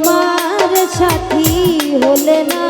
আমার সাথী হলে না।